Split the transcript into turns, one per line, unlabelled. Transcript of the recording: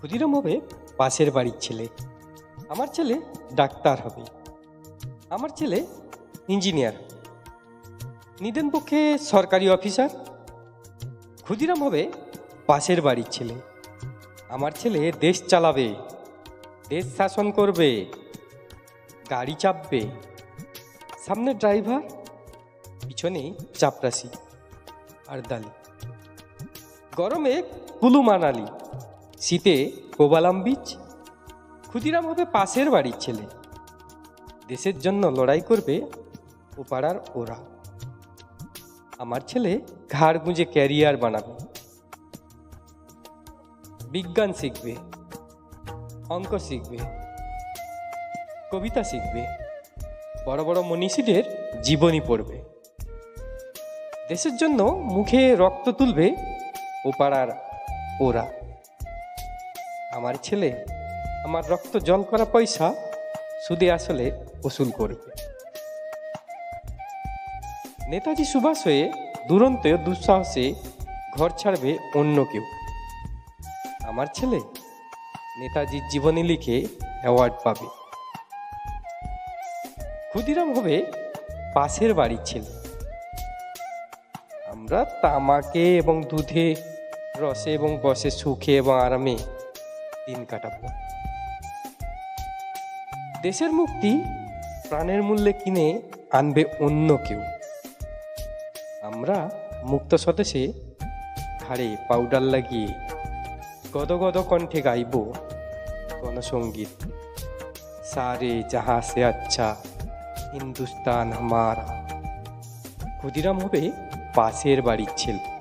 ক্ষুদিরাম হবে পাশের বাড়ির ছেলে। আমার ছেলে ডাক্তার হবে। আমার ছেলে ইঞ্জিনিয়ার নিদেন পক্ষে সরকারি অফিসার। ক্ষুদিরাম হবে পাশের বাড়ির ছেলে। আমার ছেলে দেশ চালাবে, দেশ শাসন করবে, গাড়ি চাপবে, সামনে ড্রাইভার, পিছনে চাপরাশি আর দালি। গরমে কুলু মানালি শীতে কোবালাম বিচ, ক্ষুদিরাম হবে পাশের বাড়ির ছেলে। দেশের জন্য লড়াই করবে ও পাড়ার ওরা। আমার ছেলে ঘাড় গুঁজে ক্যারিয়ার বানাবে। বিজ্ঞান শিখবে, অঙ্ক শিখবে, কবিতা শিখবে, বড় বড় মনীষীদের জীবনী পড়বে। দেশের জন্য মুখে রক্ত তুলবে ও পাড়ার ওরা। আমার ছেলে, আমার রক্ত জল করা পয়সা সুদে আসলে ওসুল করবে। নেতাজি সুভাষ হয়ে দুরন্ত দুঃসাহসে ঘর ছাড়বে অন্য কেউ। আমার ছেলে নেতাজির জীবনী লিখে অ্যাওয়ার্ড পাবে। ক্ষুদিরাম হবে পাশের বাড়ির ছেলে। আমরা তামাকে এবং দুধে, রসে এবং বসে সুখে এবং আরামে দিন কাটাবো। দেশের মুক্তি প্রাণের মূল্যে কিনে আনবে অন্য কেউ। আমরা মুক্ত স্বদেশে ঘাড়ে পাউডার লাগিয়ে গদ গদ কণ্ঠে গাইব গণসঙ্গীত সারে যাহা সে আচ্ছা হিন্দুস্তান হামারা। ক্ষুদিরাম হবে পাশের বাড়ির ছেলে।